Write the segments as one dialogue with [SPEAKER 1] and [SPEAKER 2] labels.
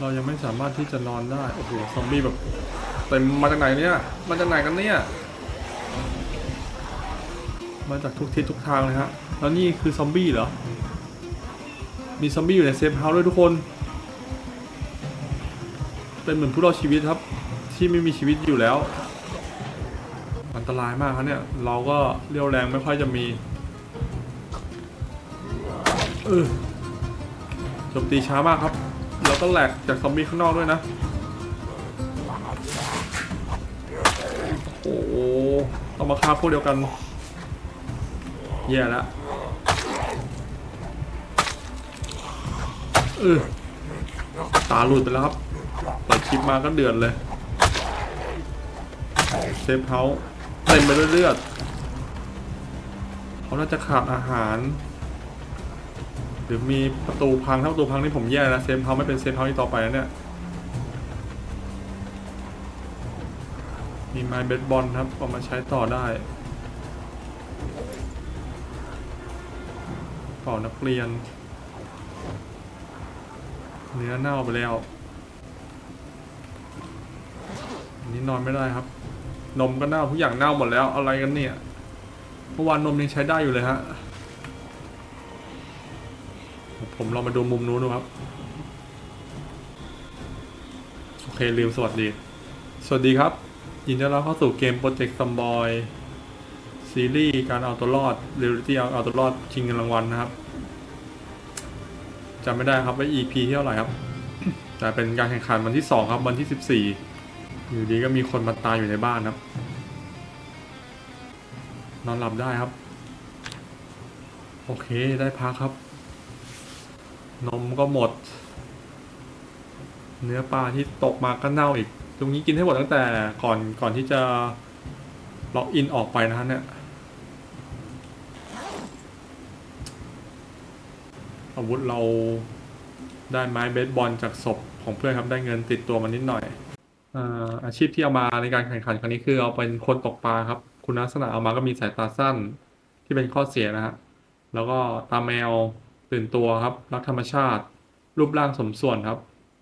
[SPEAKER 1] เรายังไม่สามารถที่จะนอนได้ โอ้โห ซอมบี้แบบเต็มมาจากไหนเนี่ย มาจากไหนกันเนี่ย มาจากทุกทิศทุกทางเลยฮะ แล้วนี่คือซอมบี้เหรอ มีซอมบี้อยู่ในเซฟเฮาส์ด้วยทุกคน เป็นเหมือนผู้รอดชีวิตครับ ที่ไม่มีชีวิตอยู่แล้ว อันตรายมากครับเนี่ย เราก็เรียวแรงไม่ค่อยจะมีเออจมตีช้ามากครับ เราก็แหลกจากซอมบี้ข้างนอกด้วยนะ โอ้โหต้องมาฆ่าพวกเดียวกัน แย่แล้วเออตาหลุดไปแล้วครับเปิดคลิปมาก็เดือดเลยเซฟเฮาเต็มไปด้วยเลือดเขาน่าจะขาดอาหาร หรือมีประตูพังถ้าประตูพังนี่ผมแย่นะเซฟเฮาไม่เป็นเซฟเฮาส์อีกต่อไปแล้วเนี่ย มีไม้เบสบอลครับเอามาใช้ต่อได้เป่านักเรียน เนื้อเน่าไปแล้วอันนี้นอนไม่ได้ครับ นมก็เน่าทุกอย่างเน่าหมดแล้วอะไรกันเนี่ยเมื่อวานนมยังใช้ได้อยู่เลยฮะ ผมลองมาดูมุมนู้นดูครับ โอเคลืมสวัสดี สวัสดีครับยินดีต้อนรับเข้าสู่เกม Project z o m b o y ซีรีส์การเอาตัวรอด Reality เอาเอาตัวรอดชิงเงินรางวัลนะครับจำไม่ได้ครับว่า EP ที่เท่าไหร่ครับ แต่เป็นการแข่งขันวันที่2ครับ วันที่14อยู่ดีก็มีคนมาตายอยู่ในบ้านครับ นอนหลับได้ครับ โอเคได้พักครับ นมก็หมด เนื้อปลาที่ตกมาก็เน่าอีก ตรงนี้กินให้หมดตั้งแต่ก่อนก่อนที่จะล็อกอินออกไปนะฮะเนี่ยอาวุธเราได้ไม้เบสบอลจากศพของเพื่อนครับได้เงินติดตัวมานิดหน่อยอาอาชีพที่เอามาในการแข่งขันครั้งนี้คือเอาเป็นคนตกปลาครับ คุณลักษณะเอามาก็มีสายตาสั้นที่เป็นข้อเสียนะฮะแล้วก็ตาแมว ตื่นตัวครับ รักธรรมชาติ รูปร่างสมส่วนครับ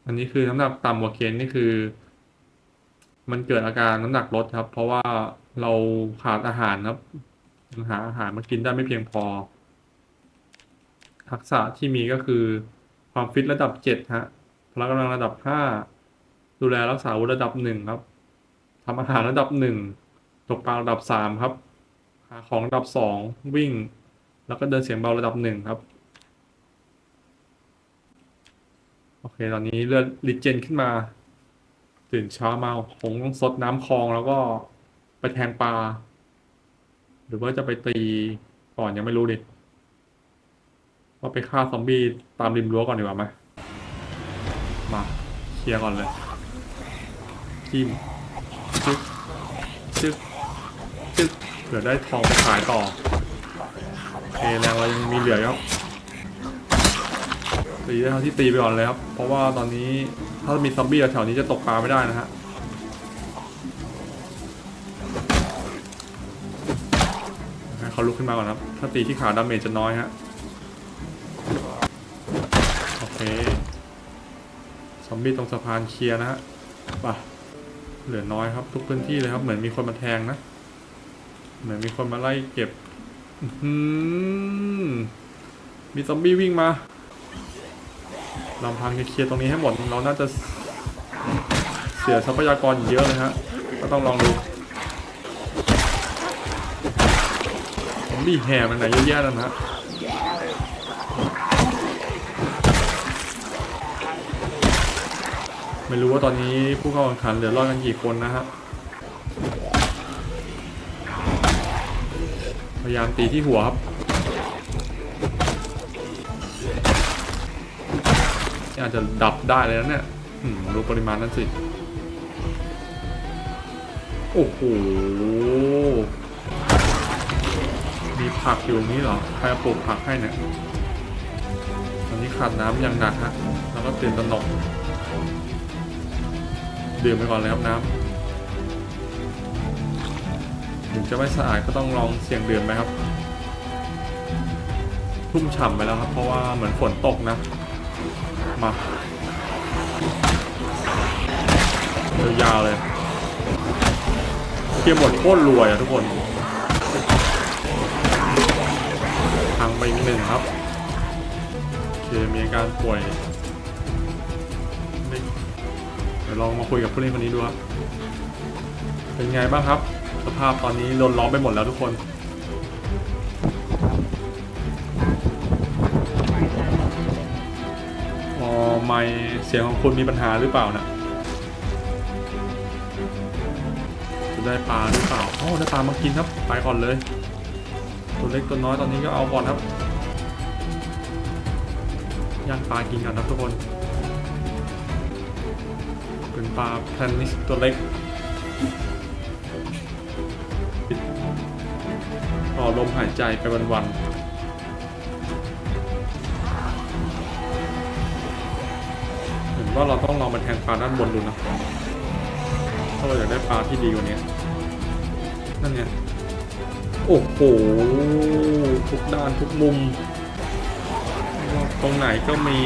[SPEAKER 1] อันนี้คือน้ำหนักต่ำกว่าเกณฑ์นี่คือ มันเกิดอาการน้ำหนักลดครับ เพราะว่าเราขาดอาหารครับยังหาอาหารมากินได้ไม่เพียงพอ ทักษะที่มีก็คือความฟิตระดับเจ็ดฮะพละกำลังระดับห้าดูแลรักษาอาวุธระดับหนึ่งครับทำอาหารระดับหนึ่งตกปลาระดับสามครับ หาของระดับสองวิ่ง แล้วก็เดินเสียงเบาระดับหนึ่งครับ โอเคตอนนี้เลือดลิเจนขึ้นมา ตื่นเช้ามาคงต้องซดน้ำคลองแล้วก็ไปแทงปลา หรือว่าจะไปตีก่อนยังไม่รู้ดิว่าไปฆ่าซอมบี้ตามริมรั้วก่อนดีกว่าไหมมาเคลียร์ก่อนเลยจิ้มจึ๊กจึ๊กจึ๊กเผื่อได้ทองไปขายต่อโอเคแรงเรายังมีเหลืออยู่ ตีได้เท่าที่ตีไปก่อนเลยครับเพราะว่าตอนนี้ถ้ามีซอมบี้แถวนี้จะตกปลาไม่ได้นะฮะให้เขาลุกขึ้นมาก่อนครับ ถ้าตีที่ขาดาเมจจะน้อยฮะโอเคซอมบี้ตรงสะพานเคลียร์นะฮะไปเหลือน้อยครับ ทุกพื้นที่เลยครับ เหมือนมีคนมาแทงนะ เหมือนมีคนมาไล่เก็บมีซอมบี้วิ่งมา ลำพังเคลียร์ตรงนี้ให้หมด เราน่าจะเสียทรัพยากรเยอะเลยฮะ ก็ต้องลองดูซอมบี้แห่มันไหนเยอะแยะแล้วนะไม่รู้ว่าตอนนี้ผู้เข้าแข่งขันเหลือรอดกันกี่คนนะฮะ พยายามตีที่หัวครับี่อาจจะดับได้เลยนะเนี่ยดูปริมาณนั้นสิ โอ้โห มีผักอยู่นี้เหรอ ใครเอาปลูกผักให้เนี่ยตอนนี้ขาดน้ำอย่างหนักฮะ แล้วก็เตื่นตนกดื่มไปก่อนเลยครับน้ำถึงจะไม่สะอาดก็ต้องลองเสี่ยงดื่มไหมครับ ทุ่มฉ่ำไปแล้วครับ เพราะว่าเหมือนฝนตกนะ มายาวเลยเคลียร์หมดโคตรรวยอะทุกคนพังไปอีกหนึ่งครับโอเคมีอาการป่วยเดี๋ยวลองมาคุยกับผู้เล่นคนนี้ดูครับ เป็นไงบ้างครับ สภาพตอนนี้โดนล้อมไปหมดแล้วทุกคน อ๋อไม่เสียงของคุณมีปัญหาหรือเปล่านะจะได้ปลาหรือเปล่าโอ้ได้ปลามากินครับ ไปก่อนเลย ตัวเล็กตัวน้อยตอนนี้ก็เอาก่อนครับย่างปลากินกันครับทุกคน เป็นปลาแพนนิสตัวเล็กต่อลมหายใจไปวันๆ ว่าเราต้องลองมาแทงปลาด้านบนดูนะถ้าเราอยากได้ปลาที่ดีกว่านี้นั่นไงโอ้โหทุกด้านทุกมุมตรงไหนก็มี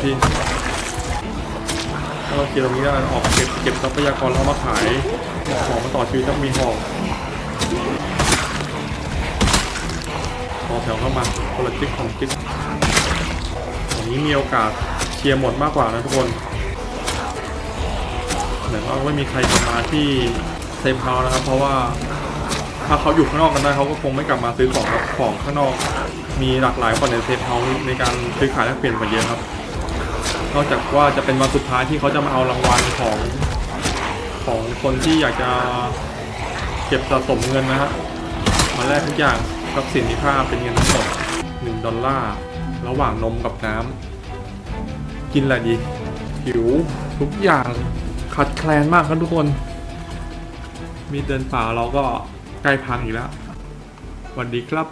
[SPEAKER 1] พี่ถ้าเราเกี่ยวตรงนี้ได้ออกเก็บเก็บทรัพยากรแล้วเอามาขายของมาต่อชีวิตต้องมีหอก อแถวเข้ามาคนละจิ๊กของจิ๊กอย่างนี้มีโอกาสเคลียร์หมดมากกว่านะทุกคนแต่ว่าไม่มีใครกลับมาที่เซฟเฮาส์นะครับ เพราะว่าถ้าเขาอยู่ข้างนอกกันได้เขาก็คงไม่กลับมาซื้อของครับของข้างนอก มีหลากหลายกว่าในเซฟเฮาส์ในการซื้อขายแลกเปลี่ยนกันเยอะครับ นอกจากว่าจะเป็นวันสุดท้ายที่เขาจะมาเอารางวัลของของคนที่อยากจะเก็บสะสมเงินนะฮะมาแลกทุกอย่าง ทรัพย์สินมีค่าเป็นเงินทั้งหมด1ดอลลาร์ระหว่างนมกับน้ำกินอะไรดีหิวทุกอย่างขาดแคลนมากครับทุกคน มีเดินป่าเราก็ใกล้พังอีกแล้วสวัสดีครับ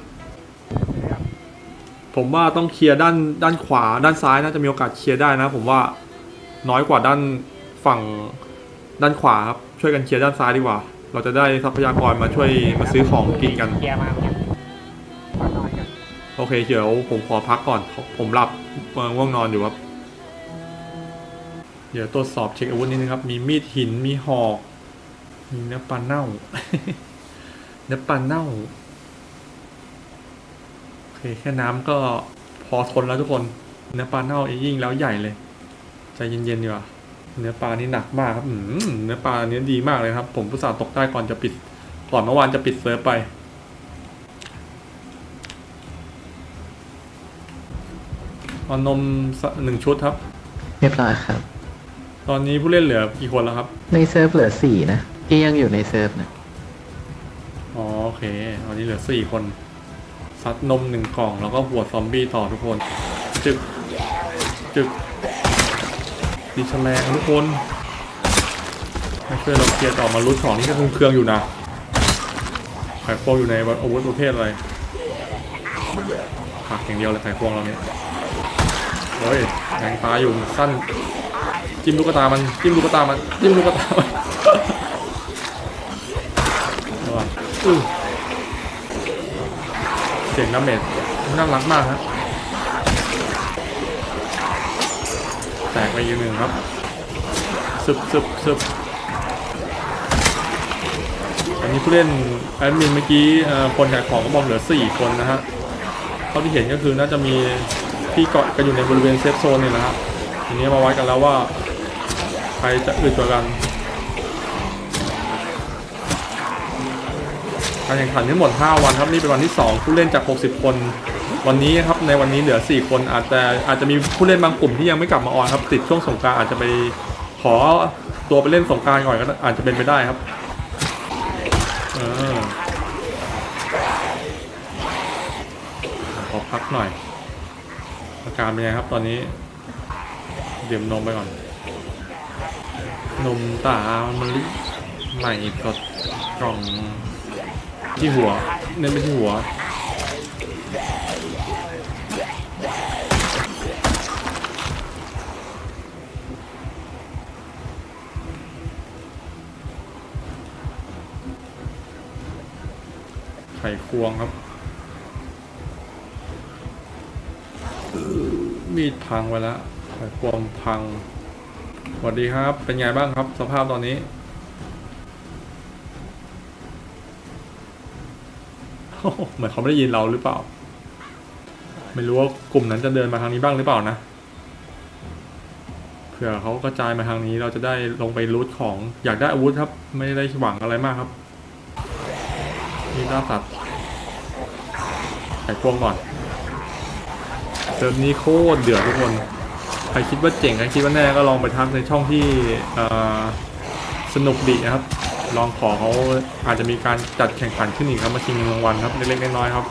[SPEAKER 1] ผมว่าต้องเคลียร์ด้านด้านขวาด้านซ้ายน่าจะมีโอกาสเคลียร์ได้นะ ผมว่าน้อยกว่าด้านฝั่งด้านขวาครับช่วยกันเคลียร์ด้านซ้ายดีกว่า เราจะได้ทรัพยากรมาช่วยมาซื้อของกินกัน
[SPEAKER 2] เคลียร์มา
[SPEAKER 1] โอเคเดี๋ยวผมขอพักก่อน ผมหลับเอ่อง่วงนอนอยู่ครับ เดี๋ยวตรวจสอบเช็คอาวุธนิดนึงครับ มีมีดหิน มีหอก มีเนื้อปลาเน่า เนื้อปลาเน่า โอเคแค่น้ำก็พอทนแล้วทุกคน เนื้อปลาเน่ายิ่งแล้วใหญ่เลย ใจเย็นๆดีกว่า เนื้อปลานี่หนักมากครับเนื้อปลาเนี้ยดีมากเลยครับ ผมผู้สาห์ตกได้ก่อนจะปิด ก่อนเมื่อวานจะปิดเซิร์ฟไป เอานมสักหนึ่งชุดครับ
[SPEAKER 3] เรียบร้อยครับ
[SPEAKER 1] ตอนนี้ผู้เล่นเหลือกี่คนแล้วครับ
[SPEAKER 3] ในเซิร์ฟเหลือสี่นะที่ยังอยู่ในเซิร์ฟนะ
[SPEAKER 1] อ๋อโอเคตอนนี้เหลือสี่คนซัดนมหนึ่งกล่องแล้วก็หัวซอมบี้ต่อทุกคน จึก จึกดีแฉลงทุกคนให้ช่วยเราเคลียร์ต่อมาลุ้นของนี่ก็คุมเครื่องอยู่นะไขควงอยู่ในอาวุธประเภทอะไรผักอย่างเดียวเลยไขควงเราเนี่ย เฮ้ยแทงตาอยู่สั้นจิ้มลูกตามันจิ้มลูกตามันจิ้มลูกตามันเสียงน้ำเมดน่ารักมากฮะแตกไปอีกหนึ่งครับซึบซึบซึบอันนี้ผู้เล่นแอดมินเมื่อกี้คนขายของก็บอกเหลือ 4 คนนะฮะเท่าที่เห็นก็คือน่าจะมี ที่เกาะกันอยู่ในบริเวณเซฟโซนนี่นะฮะทีนี้มาวัดกันแล้วว่าใครจะอึดกว่ากันการแข่งขันทั้งหมด 5 วันครับนี่เป็นวันที่ 2 ผู้เล่นจาก 60 คน วันนี้ครับในวันนี้เหลือ 4 คนอาจจะอาจจะมีผู้เล่นบางกลุ่มที่ยังไม่กลับมาออนครับติดช่วงสงการอาจจะไปขอตัวไปเล่นสงการก่อนก็อาจจะเป็นไปได้ครับเออขอพักหน่อย การเป็นไงครับตอนนี้ เดื่มนมไปก่อน นมตามะลิใหม่สดกล่องที่หัว เน้นไปที่หัวไข่ควงครับ มีดพังไปแล้วไขควงพังสวัสดีครับ เป็นไงบ้างครับ สภาพตอนนี้ เหมือนเขาไม่ได้ยินเราหรือเปล่า ไม่รู้ว่ากลุ่มนั้นจะเดินมาทางนี้บ้างหรือเปล่านะ เผื่อเขากระจายมาทางนี้เราจะได้ลงไปรูทของอยากได้อาวุธครับ ไม่ได้หวังอะไรมากครับ นี่ล่าสัตว์ไขควงก่อน เซิร์ฟนี้โคตรเดือดทุกคน ใครคิดว่าเจ๋งใครคิดว่าแน่ก็ลองไปทักในช่องที่สนุกดีนะครับ ลองขอเขาอาจจะมีการจัดแข่งขันขึ้นอีกครับมาชิงเงินรางวัลครับเล็กๆน้อยๆครับ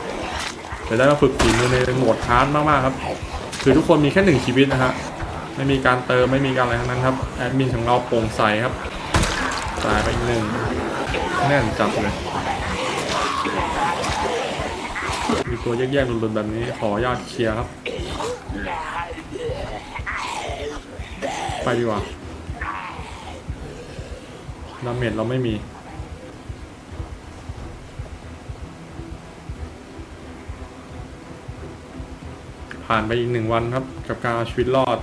[SPEAKER 1] จะได้มาฝึกฝีมือในโหมดฮาร์ดมากๆครับ คือทุกคนมีแค่หนึ่งชีวิตนะฮะไม่มีการเติมไม่มีการอะไรทั้งนั้นครับแอดมินของเราโปร่งใสครับจ่ายไปอีกหนึ่งแน่นจับเลยมีตัวแยกๆหลุดๆแบบนี้ขออนุญาตเคลียร์ครับ ไปดีกว่าดาเมจเราไม่มีผ่านไปอีกหนึ่งวันครับ กับการเอาชีวิตรอด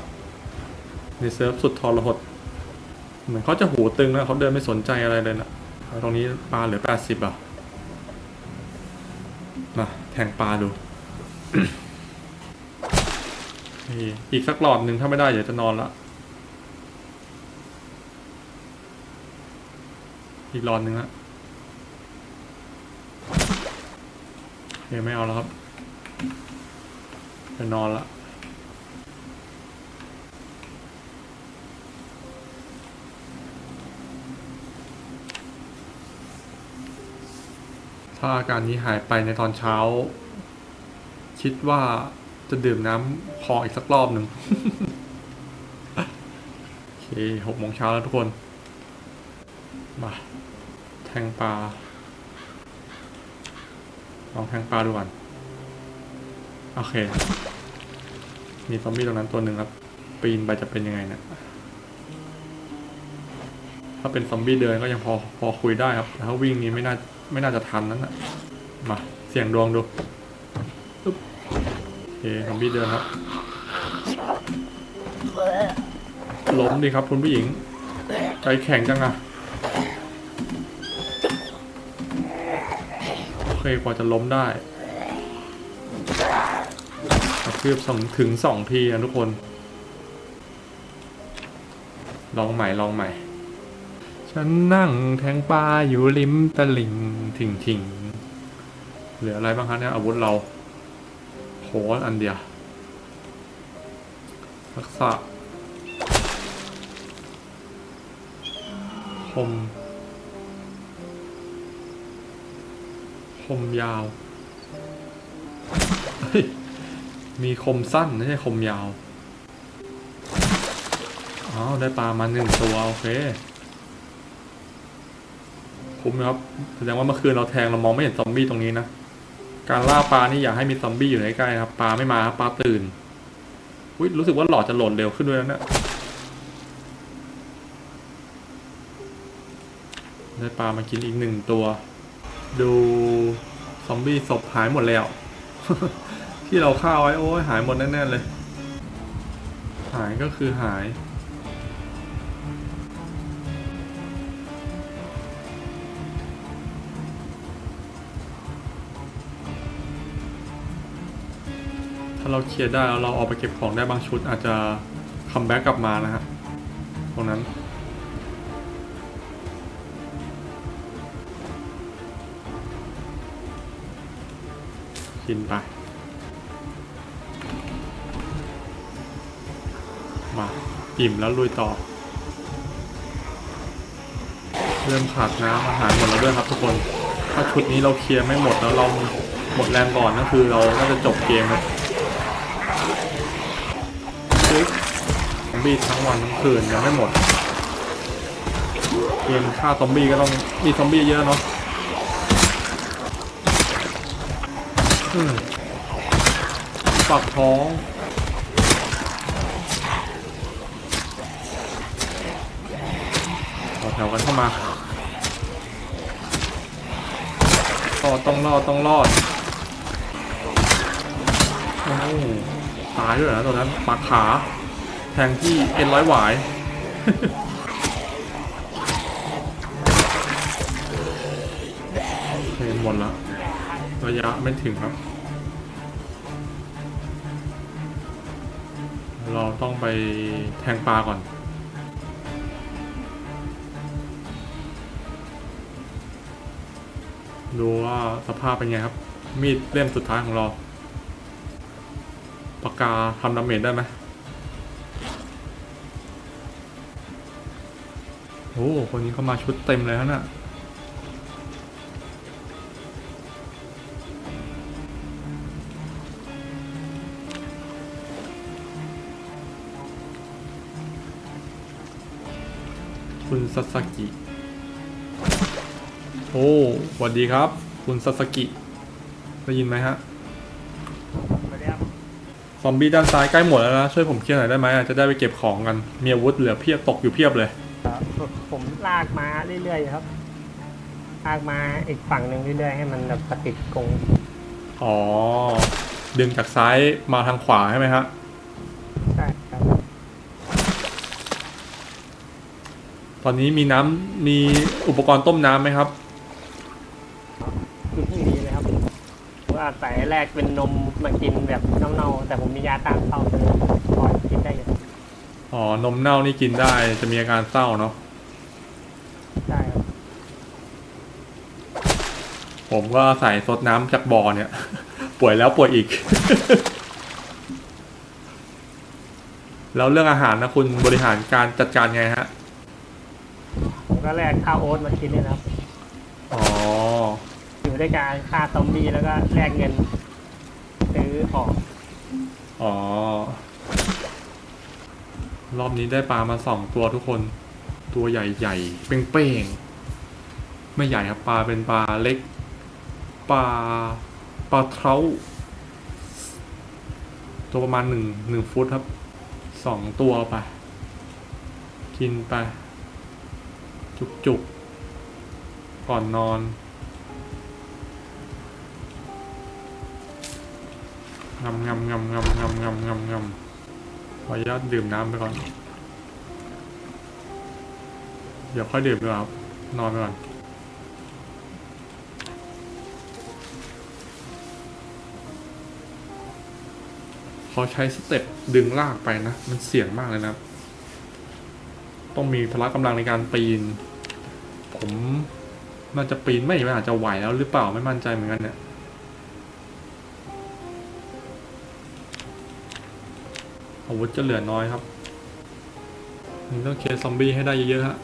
[SPEAKER 1] ในเซิร์ฟสุดทรหด เหมือนเขาจะหูตึงแล้วเขาเดินไม่สนใจอะไรเลยนะตรงนี้ปลาเหลือแปดสิบอะมาแทงปลาดู อีกสักหลอดหนึ่งถ้าไม่ได้เดี๋ยวจะนอนละ อีกหลอดหนึ่งละโอเคไม่เอาแล้วครับไปนอนละถ้าอาการนี้หายไปในตอนเช้า คิดว่าจะดื่มน้ำคออีกสักรอบหนึ่งโอเคหกโมงเช้าแล้วทุกคน มา แทงปลา ลองแทงปลาดูก่อน โอเค มีซอมบี้ตรงนั้นตัวหนึ่งครับ ปีนไปจะเป็นยังไงเนะถ้าเป็นซอมบี้เดินก็ยังพอพอคุยได้ครับ แต่ถ้าวิ่งนี้ไม่น่าไม่น่าจะทันนั้นนะมา เสี่ยงดวงดูปึ๊บโอเคซอมบี้เดินครับ ล้มดีครับคุณผู้หญิง ใจแข็งจังอะ เคกว่าจะล้มได้กระทืบสองถึงสองทีนะทุกคน ลองใหม่ลองใหม่ ฉันนั่งแทงปลาอยู่ริมตลิ่งถิงถิงเหลืออะไรบ้างคะเนี่ยอาวุธเราโหอันเดียวทักษะคม มยาว มีคมสั้นไม่ใช่คมยาว อ๋อ ได้ปลามาหนึ่งตัว โอเค คุ้มนะครับ แสดงว่าเมื่อคืนเราแทงเรามองไม่เห็นซอมบี้ตรงนี้นะ การล่าปลานี่อย่าให้มีซอมบี้อยู่ใกล้ๆนะครับ ปลาไม่มาปลาตื่นอุ้ยรู้สึกว่าหลอดจะหลดเร็วขึ้นด้วยนะเนี่ยได้ปลามากินอีกหนึ่งตัว ดูซอมบี้ศพหายหมดแล้ว ที่เราฆ่าไว้โอ้ยหายหมดแน่ๆเลย หายก็คือหายถ้าเราเคลียร์ได้แล้วเราเอาไปเก็บของได้บางชุดอาจจะคัมแบ็กกลับมานะฮะตรงนั้น กินไป มาอิ่มแล้วลุยต่อ เริ่มขาดน้ำอาหารหมดแล้วด้วยครับทุกคน ถ้าชุดนี้เราเคลียร์ไม่หมดแล้วเราหมดแรงก่อนก็คือเราน่าจะจบเกมครับซอมบี้ทั้งวันทั้งคืนยังไม่หมด เกมฆ่าซอมบี้ก็ต้องมีซอมบี้เยอะเนาะ ปากท้องต่อแถวกันเข้ามารอดต้องรอดต้องรอดโอ้ตายด้วยเหรอตอนนั้นปักขา แทงที่เอ็นร้อยหวาย ระยะไม่ถึงครับ เราต้องไปแทงปลาก่อนดูว่าสภาพเป็นไงครับ มีดเล่มสุดท้ายของเรา ปากกาทำดาเมจได้ไหมโอ้คนนี้เข้ามาชุดเต็มเลยฮะน่ะ คุณซาสกิ โอ้สวัสดีครับ คุณซาสกิ ได้ยินไหมฮะ
[SPEAKER 2] มาแล้ว
[SPEAKER 1] ซอมบี้ด้านซ้ายใกล้หมดแล้วนะ ช่วยผมเคลียร์หน่อยได้ไหมอะจะได้ไปเก็บของกัน มีอาวุธเหลือเพียบตกอยู่เพียบเลย
[SPEAKER 2] ผมลากมาเรื่อยๆครับ ลากมาอีกฝั่งหนึ่งเรื่อยๆให้มันแบบประติดกง
[SPEAKER 1] อ๋อ ดึงจากซ้ายมาทางขวาใช่ไหมฮะ
[SPEAKER 2] ใช่ครับ
[SPEAKER 1] ตอนนี้มีน้ำมีอุปกรณ์ต้มน้ำไหมครับ
[SPEAKER 2] คือที่ดีเลยครับว่าใส่แรกเป็นนมมากินแบบเน่าๆแต่ผมมียาต้านเศร้าเลยพอกินได้อยู่
[SPEAKER 1] อ๋อนมเน่านี่กินได้จะมีอาการเศร้าเนาะ
[SPEAKER 2] ใช่ครับ
[SPEAKER 1] ผมก็ใส่ซดน้ำจากบ่อเนี่ย ป่วยแล้วป่วยอีก แล้วเรื่องอาหารนะคุณบริหารการจัดการไงฮะ
[SPEAKER 2] ผมก็แลกข้าวโอ๊ตมากินนี่นะครับ
[SPEAKER 1] อ๋อ
[SPEAKER 2] อยู่ด้วยการฆ่าซอมบี้แล้วก็แลกเงินซื้อของ
[SPEAKER 1] อ๋อ รอบนี้ได้ปลามาสองตัวทุกคน ตัวใหญ่ๆ เป้งๆ ไม่ใหญ่ครับปลาเป็นปลาเล็ก ปลาปลาเท้า ตัวประมาณหนึ่งหนึ่งฟุตครับ สองตัวไป กินไป จุกๆ ก่อนนอนงำงำงำงำงำงำงำงำขออนุญาตดื่มน้ำไปก่อน เดี๋ยวค่อยดื่มดีกว่าครับ นอนไปก่อนเขาใช้สเต็ปดึงลากไปนะ มันเสี่ยงมากเลยนะ ต้องมีพละกำลังในการปีน ผมน่าจะปีนไม่อาจจะไหวแล้วหรือเปล่าไม่มั่นใจเหมือนกันเนี่ยอาวุธจะเหลือน้อยครับนี่ต้องเคลียร์ซอมบี้ให้ได้เยอะๆฮะ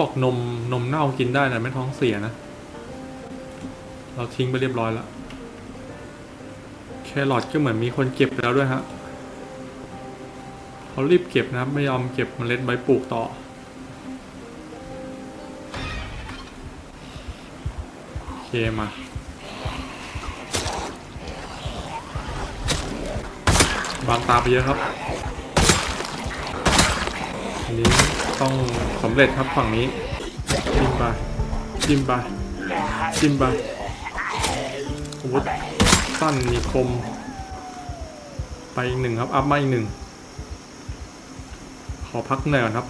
[SPEAKER 1] บอกนมนมเน่ากินได้นะไม่ท้องเสียนะ เราทิ้งไปเรียบร้อยแล้ว รอทก็เหมือนมีคนเก็บแล้วด้วยฮะเขารีบเก็บนะครับ ไม่ยอมเก็บเมล็ดใบปลูกต่อ โอเคมาบางตาไปเยอะครับ อันนี้ต้องสำเร็จครับฝั่งนี้จิ้มไปจิ้มไปจิ้มไปอาวุธ สั้นมีคม ไปอีกหนึ่งครับ อัพมาอีกหนึ่ง ขอพักเหนื่อยก่อนครับ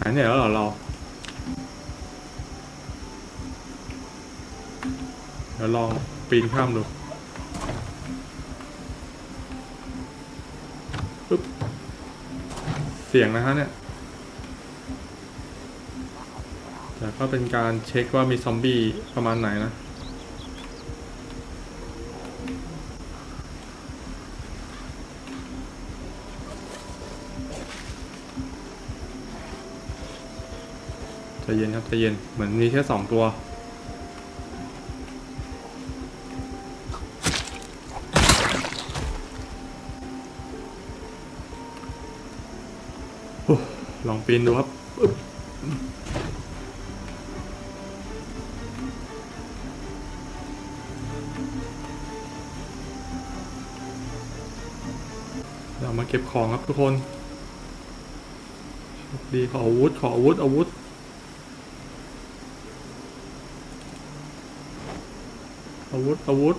[SPEAKER 1] หายเหนื่อยแล้วเหรอเราเดี๋ยวลองปีนข้ามดูปึ๊บเสียงนะฮะเนี่ย แต่ ก็เป็นการเช็คว่ามีซอมบี้ประมาณไหนนะใจเย็นครับใจเย็น เหมือนมีแค่สองตัวลองปีนดูครับ มาเก็บของครับทุกคนดีขออาวุธขออาวุธอาวุธอาวุธอาวุธ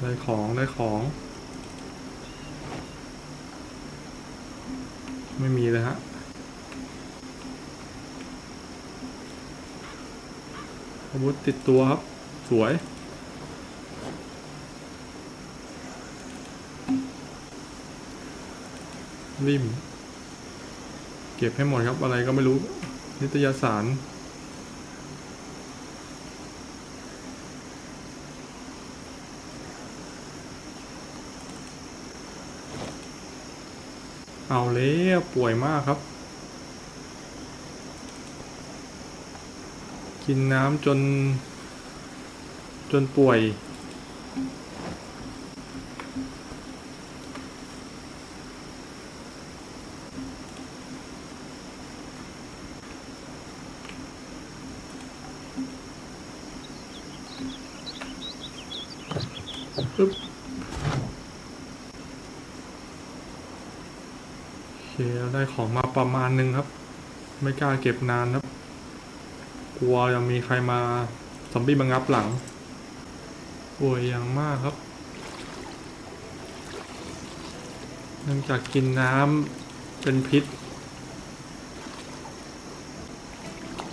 [SPEAKER 1] ได้ของได้ของ ไม่มีเลยฮะอาวุธติดตัวครับ สวย ริม เก็บให้หมดครับ อะไรก็ไม่รู้ นิตยสารเอาแล้วป่วยมากครับ กินน้ำจน จนป่วย ปึ๊บโอเคเราได้ของมาประมาณหนึงครับ ไม่กล้าเก็บนานครับ กลัวจะมีใครมาซอมบี้มางับหลัง ป่วยอย่างมากครับเนื่องจากกินน้ำเป็นพิษ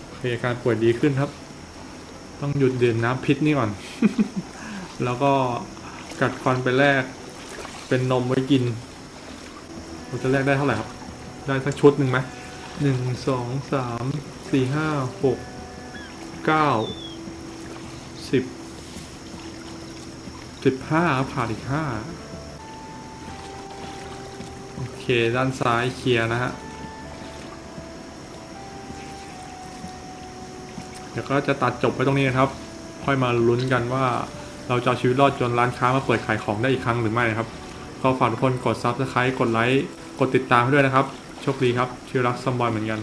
[SPEAKER 1] โอเคอาการป่วยดีขึ้นครับ ต้องหยุดดื่มน้ำพิษนี่ก่อน แล้วก็กัดฟันไปแลกเป็นนมไว้กินเราจะแลกได้เท่าไหร่ครับ ได้สักชุดหนึ่งไหมหนึ่งสองสามสี่ห้าหกเก้าสิบ สิบห้าครับขาดอีกห้าโอเคด้านซ้ายเคลียร์นะฮะเดี๋ยวก็จะตัดจบไว้ตรงนี้นะครับ ค่อยมาลุ้นกันว่าเราจะชีวิตรอดจนร้านค้ามาเปิดขายของได้อีกครั้งหรือไม่นะครับ ก็ฝากทุกคนกด Subscribe กดไลค์ กดติดตามให้ด้วยนะครับ โชคดีครับ ชื่อรักซัมบอยเหมือนกัน